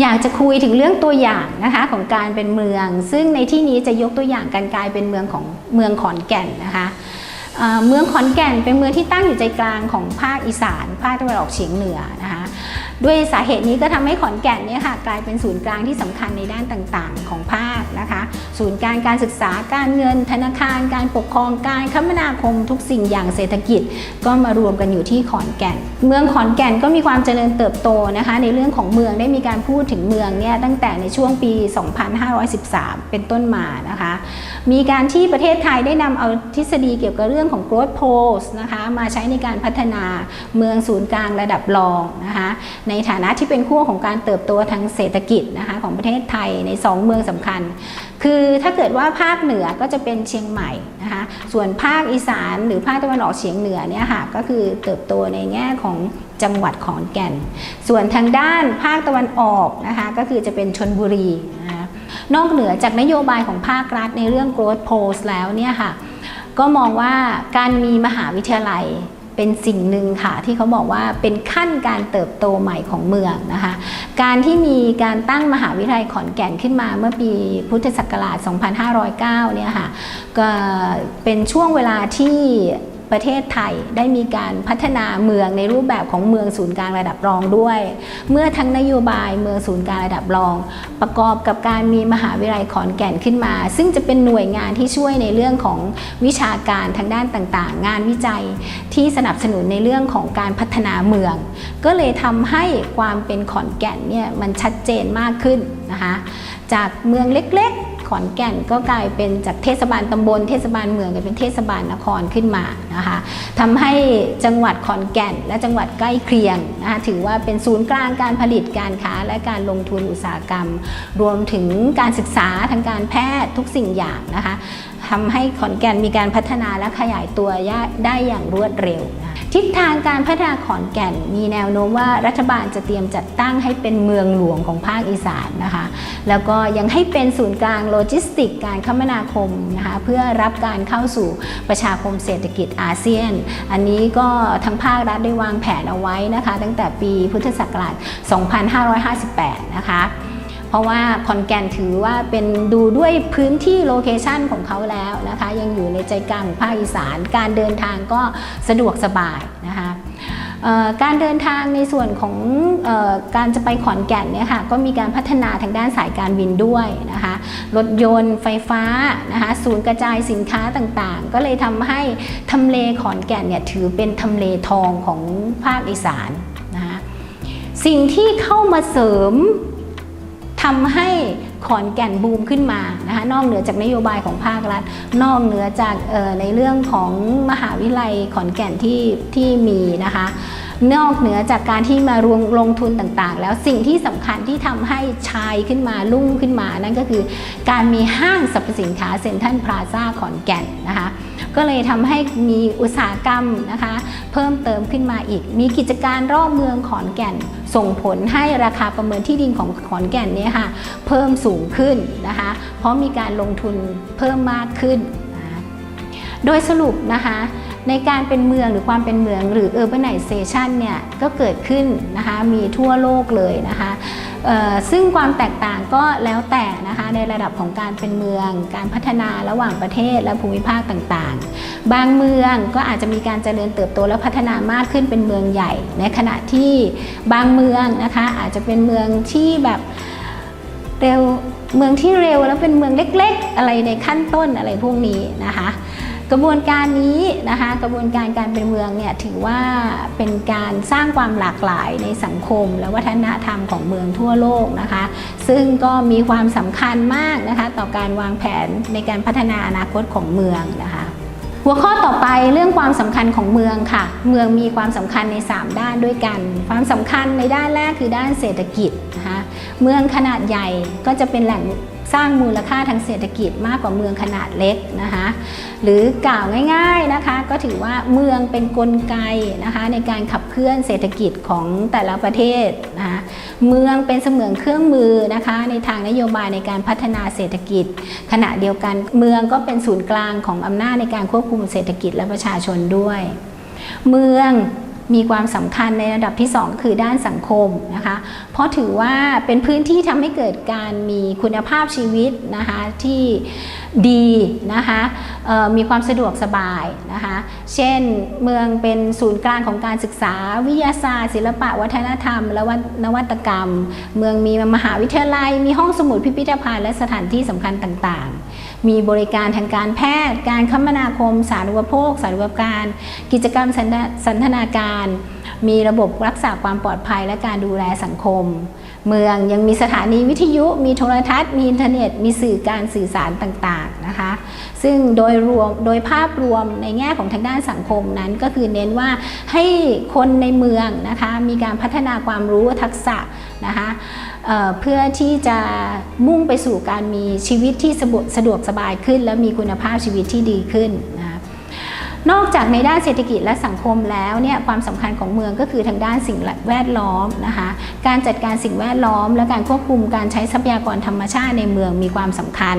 อยากจะคุยถึงเรื่องตัวอย่างนะคะของการเป็นเมือง ซึ่งในที่นี้จะยกตัวอย่างการกลายเป็นเมืองของเมืองขอนแก่นนะคะเมืองขอนแก่นเป็นเมืองที่ตั้งอยู่ใจกลางของภาคอีสานภาคตะวันออกเฉียงเหนือนะคะด้วยสาเหตุนี้ก็ทำให้ขอนแก่นเนี่ยค่ะกลายเป็นศูนย์กลางที่สำคัญในด้านต่างๆ ของภาคนะคะ ศูนย์การการศึกษาการเงิน ธนาคาร การปกครองการคมนาคมทุกสิ่งอย่างเศรษฐกิจ ก็มารวมกันอยู่ที่ขอนแก่น เมืองขอนแก่นก็มีความเจริญเติบโตนะคะในเรื่องของเมืองได้มีการพูดถึงเมืองเนี่ยตั้งแต่ในช่วงปี 2513 เป็นต้นมานะคะ มีการที่ประเทศไทยได้นำเอาทฤษฎีเกี่ยวกับเรื่องของ growth pose นะคะมาใช้ในการพัฒนาเมืองศูนย์กลางระดับรองนะคะในฐานะที่เป็นขั้วของการเติบโตทางเศรษฐกิจนะคะของประเทศไทยใน 2 เมืองสำคัญ คือถ้าเกิดว่าภาคเหนือก็จะเป็นเชียงใหม่นะคะส่วนภาคอีสานหรือภาคตะวันออกเฉียงเหนือเนี่ยค่ะก็คือเติบโตในแง่ของจังหวัดขอนแก่น ส่วนทางด้านภาคตะวันออกนะคะก็คือจะเป็นชนบุรีนะคะนอกเหนือจากนโยบายของภาครัฐในเรื่อง growth p o s แล้วเนี่ยค่ะก็มองว่าการมีมหาวิทยาลัย เป็นสิ่งหนึ่งค่ะที่เขาบอกว่าเป็นขั้นการเติบโตใหม่ของเมืองนะคะ การที่มีการตั้งมหาวิทยาลัยขอนแก่นขึ้นมาเมื่อปีพุทธศักราช 2509 เนี่ยค่ะก็เป็นช่วงเวลาที่ ประเทศไทยได้มีการพัฒนาเมืองในรูปแบบของเมืองศูนย์กลางระดับรองด้วย เมื่อทั้งนโยบายเมืองศูนย์กลางระดับรอง ประกอบกับการมีมหาวิทยาลัยขอนแก่นขึ้นมา ซึ่งจะเป็นหน่วยงานที่ช่วยในเรื่องของวิชาการทางด้านต่างๆ งานวิจัยที่สนับสนุนในเรื่องของการพัฒนาเมือง ก็เลยทำให้ความเป็นขอนแก่นเนี่ยมันชัดเจนมากขึ้นนะคะจากเมืองเล็ก ขอนแก่นก็กลายเป็นจากเทศบาลตำบล เทศบาลเมืองกลายเป็นเทศบาลนครขึ้นมานะคะทำให้จังหวัดขอนแก่น และจังหวัดใกล้เคียงนะคะถือว่าเป็นศูนย์กลางการผลิตการค้า และการลงทุนอุตสาหกรรม รวมถึงการศึกษาทางการแพทย์ทุกสิ่งอย่างนะคะ ทำให้ขอนแก่นมีการพัฒนาและขยายตัวได้อย่างรวดเร็วนะทิศทางการพัฒนาขอนแก่นมีแนวโน้มว่ารัฐบาลจะเตรียมจัดตั้งให้เป็นเมืองหลวงของภาคอีสานนะคะ แล้วก็ยังให้เป็นศูนย์กลางโลจิสติก การคมนาคมนะคะเพื่อรับการเข้าสู่ประชาคมเศรษฐกิจอาเซียน อันนี้ก็ทางภาครัฐได้วางแผนเอาไว้นะคะ ตั้งแต่ปีพุทธศักราช 2558 นะคะ เพราะว่าขอนแก่นถือว่าเป็นดูด้วยพื้นที่โลเคชันของเขาแล้วนะคะ ยังอยู่ในใจกลางของภาคอีสาน การเดินทางก็สะดวกสบายนะคะการเดินทางในส่วนของออการจะไปขอนแก่นเนี่ยค่ะก็มีการพัฒนาทางด้านสายการบินด้วยนะคะรถยนต์ไฟฟ้านะคะศูนย์กระจายสินค้าต่างๆ ก็เลยทำให้ทำเลขอนแก่นเนี่ยถือเป็นทำเลทองของภาคอีสานนะคะสิ่งที่เข้ามาเสริม ทำให้ขอนแก่นบูมขึ้นมานะคะนอกเหนือจากนโยบายของภาครัฐ นอกเหนือจากในเรื่องของมหาวิทยาลัยขอนแก่นที่ที่มีนะคะ นอกเหนือจากการที่มารวมลงทุนต่างๆ แล้วสิ่งที่สำคัญที่ทำให้ชายขึ้นมาลุ่งขึ้นมานั่นก็คือการมีห้างสรรพสินค้าเซ็นทรัลพลาซ่าขอนแก่นนะคะก็เลยทำให้มีอุตสาหกรรมนะคะเพิ่มเติมขึ้นมาอีก มีกิจการรอบเมืองขอนแก่น ส่งผลให้ราคาประเมินที่ดินของขอนแก่นเนี่ยค่ะเพิ่มสูงขึ้นนะคะเพราะมีการลงทุนเพิ่มมากขึ้น โดยสรุปนะคะ ในการเป็นเมืองหรือความเป็นเมืองหรือ urbanization เนี่ยก็เกิดขึ้นนะคะมีทั่วโลกเลยนะคะซึ่งความแตกต่างก็แล้วแต่นะคะในระดับของการเป็นเมือง การพัฒนาระหว่างประเทศและภูมิภาคต่างๆ บางเมืองก็อาจจะมีการเจริญเติบโตและพัฒนามากขึ้นเป็นเมืองใหญ่ ในขณะที่บางเมืองนะคะอาจจะเป็นเมืองที่แบบเร็วเมืองที่เร็วแล้วเป็นเมืองเล็ก ๆ อะไรในขั้นต้นอะไรพวกนี้นะคะ กระบวนการนี้นะคะ กระบวนการการเป็นเมืองเนี่ยถือว่าเป็นการสร้างความหลากหลายในสังคม และวัฒนธรรมของเมืองทั่วโลกนะคะ ซึ่งก็มีความสำคัญมากนะคะ ต่อการวางแผนในการพัฒนาอนาคตของเมืองนะคะหัวข้อต่อไปเรื่องความสำคัญของเมืองค่ะ เมืองมีความสำคัญใน 3 ด้านด้วยกัน ความสำคัญในด้านแรกคือด้านเศรษฐกิจ เมืองขนาดใหญ่ก็จะเป็นแหล่งสร้างมูลค่าทางเศรษฐกิจมากกว่าเมืองขนาดเล็กนะคะหรือกล่าวง่ายๆนะคะก็ถือว่าเมืองเป็นนกลไกนะคะในการขับเคลื่อนเศรษฐกิจของแต่ละประเทศนะคะเมืองเป็นเสมือนเครื่องมือนะคะในทางนโยบายในการพัฒนาเศรษฐกิจ ขณะเดียวกันเมืองก็เป็นศูนย์กลางของอำนาจในการควบคุมเศรษฐกิจและประชาชนด้วย เมือง มีความสำคัญในระดับที่ 2 คือด้านสังคมนะคะ เพราะถือว่าเป็นพื้นที่ทำให้เกิดการมีคุณภาพชีวิตนะคะที่ดีนะคะมีความสะดวกสบายนะคะ เช่นเมืองเป็นศูนย์กลางของการศึกษาวิทยาศาสตร์ ศิลปะวัฒนธรรม และนวัตกรรม เมืองมีมหาวิทยาลัย มีห้องสมุดพิพิธภัณฑ์และสถานที่สำคัญต่างๆ มีบริการทางการแพทย์ การคมนาคม สาธารณูปโภค สาธารณูปการ กิจกรรมสันทสันทนาการ มีระบบรักษาความปลอดภัยและการดูแลสังคม เมืองยังมีสถานีวิทยุ มีโทรทัศน์ มีอินเทอร์เน็ต มีสื่อการสื่อสารต่างๆนะคะ ซึ่งโดยรวมโดยภาพรวมในแง่ของทางด้านสังคมนั้นก็คือเน้นว่าให้คนในเมืองนะคะมีการพัฒนาความรู้ทักษะนะคะเเพื่อที่จะมุ่งไปสู่การมีชีวิตที่สะดวกสบายขึ้น และมีคุณภาพชีวิตที่ดีขึ้น นอกจากในด้านเศรษฐกิจและสังคมแล้วเนี่ยความสำคัญของเมืองก็คือทางด้านสิ่งแวดล้อมนะคะการจัดการสิ่งแวดล้อม และการควบคุมการใช้ทรัพยากรธรรมชาติในเมืองมีความสำคัญ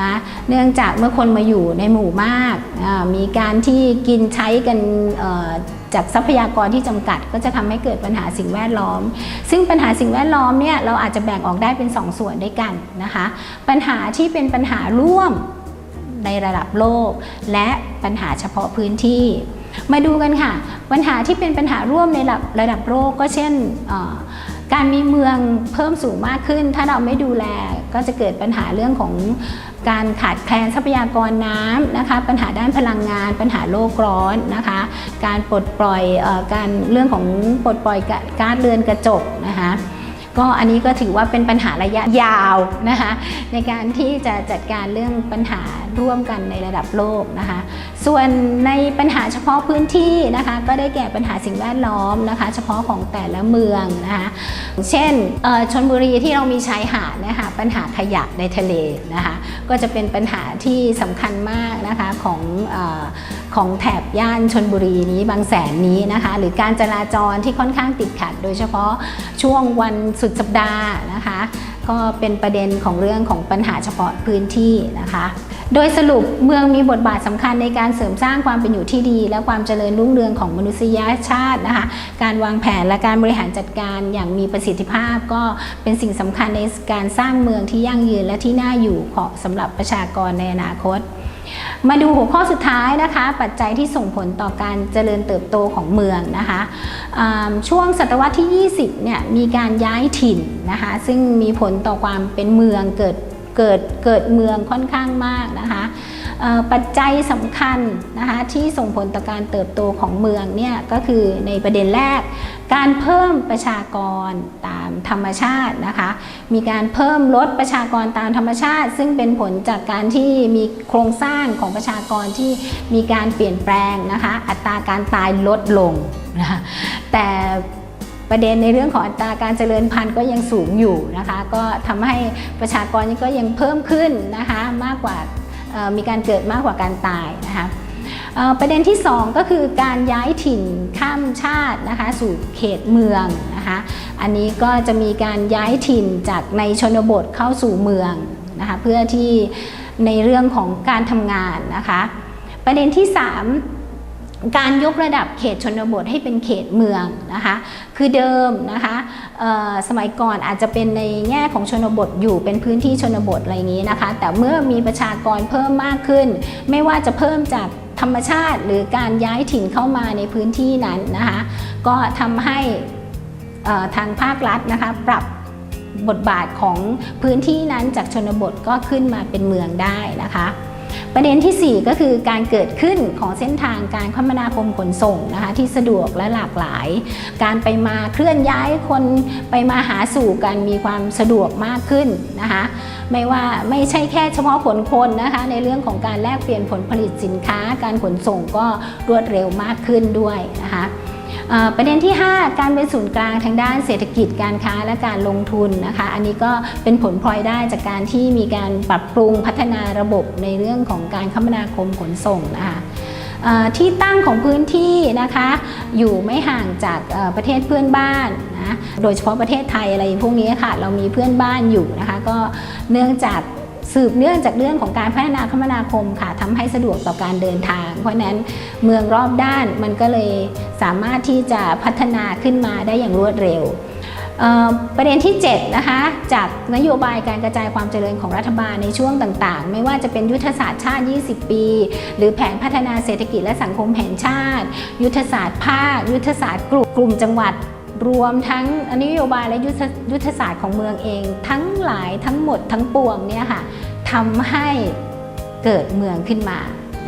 นะเนื่องจากเมื่อคนมาอยู่ในหมู่มาก มีการที่กินใช้กันจากทรัพยากรที่จำกัดก็จะทำให้เกิดปัญหาสิ่งแวดล้อม ซึ่งปัญหาสิ่งแวดล้อมเนี่ยเราอาจจะแบ่งออกได้เป็นสองส่วนด้วยกันนะคะ ปัญหาที่เป็นปัญหาร่วม ในระดับโลก และปัญหาเฉพาะพื้นที่ มาดูกันค่ะ ปัญหาที่เป็นปัญหาร่วมในระดับระดับโลกก็เช่นการมีเมืองเพิ่มสูงมากขึ้น ถ้าเราไม่ดูแลก็จะเกิดปัญหาเรื่องของการขาดแคลนทรัพยากรน้ำนะคะ ปัญหาด้านพลังงาน ปัญหาโลกร้อนนะคะ การปลดปล่อยอการเรื่องของปลดปล่อยกาก๊าซเรือนกระจกนะคะ ก็อันนี้ก็ถือว่าเป็นปัญหาระยะยาวนะคะในการที่จะจัดการเรื่องปัญหาร่วมกันในระดับโลกนะคะ ส่วนในปัญหาเฉพาะพื้นที่นะคะก็ได้แก่ปัญหาสิ่งแวดล้อมนะคะ เฉพาะของแต่ละเมืองนะคะเช่นชนบุรีที่เรามีชายหาดนะคะปัญหาขยะในทะเลนะคะก็จะเป็นปัญหาที่สำคัญมากนะคะของอของแถบย่านชนบุรีนี้บางแสนนี้นะคะหรือการจราจรที่ค่อนข้างติดขัด โดยเฉพาะช่วงวันสุดสัปดาห์นะคะก็เป็นประเด็นของเรื่องของปัญหาเฉพาะพื้นที่นะคะ โดยสรุปเมืองมีบทบาทสำคัญในการเสริมสร้างความเป็นอยู่ที่ดี และความเจริญรุ่งเรืองของมนุษยชาตินะคะการวางแผนและการบริหารจัดการอย่างมีประสิทธิภาพ ก็เป็นสิ่งสำคัญในการสร้างเมืองที่ยั่งยืนและที่น่าอยู่ของสำหรับประชากรในอนาคตมาดูหัวข้อสุดท้ายนะคะ ปัจจัยที่ส่งผลต่อการเจริญเติบโตของเมืองนะคะช่วงศตวรรษที่ 20เนี่ยมีการย้ายถิ่นนะคะซึ่งมีผลต่อความเป็นเมืองเกิด เกิดเกิดเมืองค่อนข้างมากนะคะปัจจัยสำคัญนะคะที่ส่งผลต่อการเติบโตของเมืองเนี่ยก็คือในประเด็นแรก การเพิ่มประชากรตามธรรมชาตินะคะมีการเพิ่มลดประชากรตามธรรมชาติ ซึ่งเป็นผลจากการที่มีโครงสร้างของประชากรที่มีการเปลี่ยนแปลงนะคะอัตราการตายลดลงนะคะแต่ ประเด็นในเรื่องของอัตราการเจริญพันธุ์ก็ยังสูงอยู่นะคะ ก็ทำให้ประชากรก็ยังเพิ่มขึ้นนะคะมากกว่ามีการเกิดมากกว่าการตายนะคะประเด็นที่ 2 ก็คือการย้ายถิ่นข้ามชาตินะคะสู่เขตเมืองนะคะอันนี้ก็จะมีการย้ายถิ่นจากในชนบทเข้าสู่เมืองนะคะเพื่อที่ในเรื่องของการทำงานนะคะ ประเด็นที่ 3 การยกระดับเขตชนบทให้เป็นเขตเมืองนะคะ คือเดิมนะคะสมัยก่อนอาจจะเป็นในแง่ของชนบทอยู่เป็นพื้นที่ชนบทอะไรอย่างนี้นะคะ แต่เมื่อมีประชากรเพิ่มมากขึ้น ไม่ว่าจะเพิ่มจากธรรมชาติ หรือการย้ายถิ่นเข้ามาในพื้นที่นั้นนะคะ ก็ทำให้ทางภาครัฐนะคะ ปรับบทบาทของพื้นที่นั้นจากชนบทก็ขึ้นมาเป็นเมืองได้นะคะ ประเด็นทีสี่ 4 ก็คือการเกิดขึ้นของเส้นทางการคมนาคมขนส่งนะคะที่สะดวกและหลากหลาย การไปมาเคลื่อนย้ายคนไปมาหาสู่กันมีความสะดวกมากขึ้นนะคะไม่ว่าไม่ใช่แค่เฉพาะขนคนนะคะในเรื่องของการแลกเปลี่ยนผลผลิตสินค้า การขนส่งก็รวดเร็วมากขึ้นด้วยนะคะ ประเด็นที่ 5 การเป็นศูนย์กลางทางด้านเศรษฐกิจการค้าและการลงทุนนะคะ อันนี้ก็เป็นผลพลอยได้จากการที่มีการปรับปรุงพัฒนาระบบในเรื่องของการคมนาคมขนส่งนะคะที่ตั้งของพื้นที่นะคะ อยู่ไม่ห่างจากประเทศเพื่อนบ้านนะโดยเฉพาะประเทศไทยอะไรพวกนี้ค่ะ เรามีเพื่อนบ้านอยู่นะคะ ก็เนื่องจาก สืบเนื่องจากเรื่องของการพัฒนาคมนาคมค่ะทำให้สะดวกต่อการเดินทาง เพราะนั้นเมืองรอบด้านมันก็เลยสามารถที่จะพัฒนาขึ้นมาได้อย่างรวดเร็วประเด็นที่7นะคะจากนโยบายการกระจายความเจริญของรัฐบาลในช่วงต่างๆ ไม่ว่าจะเป็นยุทธศาสตร์ชาติ 20 ปี หรือแผนพัฒนาเศรษฐกิจและสังคมแห่งชาติ ยุทธศาสตร์ภาค ยุทธศาสตร์กลุ่มจังหวัด รวมทั้งนโยบายและยุทธศาสตร์ของเมืองเอง ทั้งหลายทั้งหมดทั้งปวงเนี่ยค่ะทำให้เกิดเมืองขึ้นมา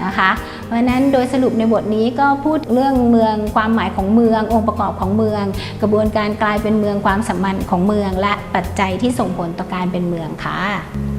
นะคะเพราะฉะนั้นโดยสรุปในบทนี้ก็พูดเรื่องเมืองความหมายของเมือง องค์ประกอบของเมือง กระบวนการกลายเป็นเมืองความสัมพันธ์ของเมือง และปัจจัยที่ส่งผลต่อการเป็นเมืองค่ะ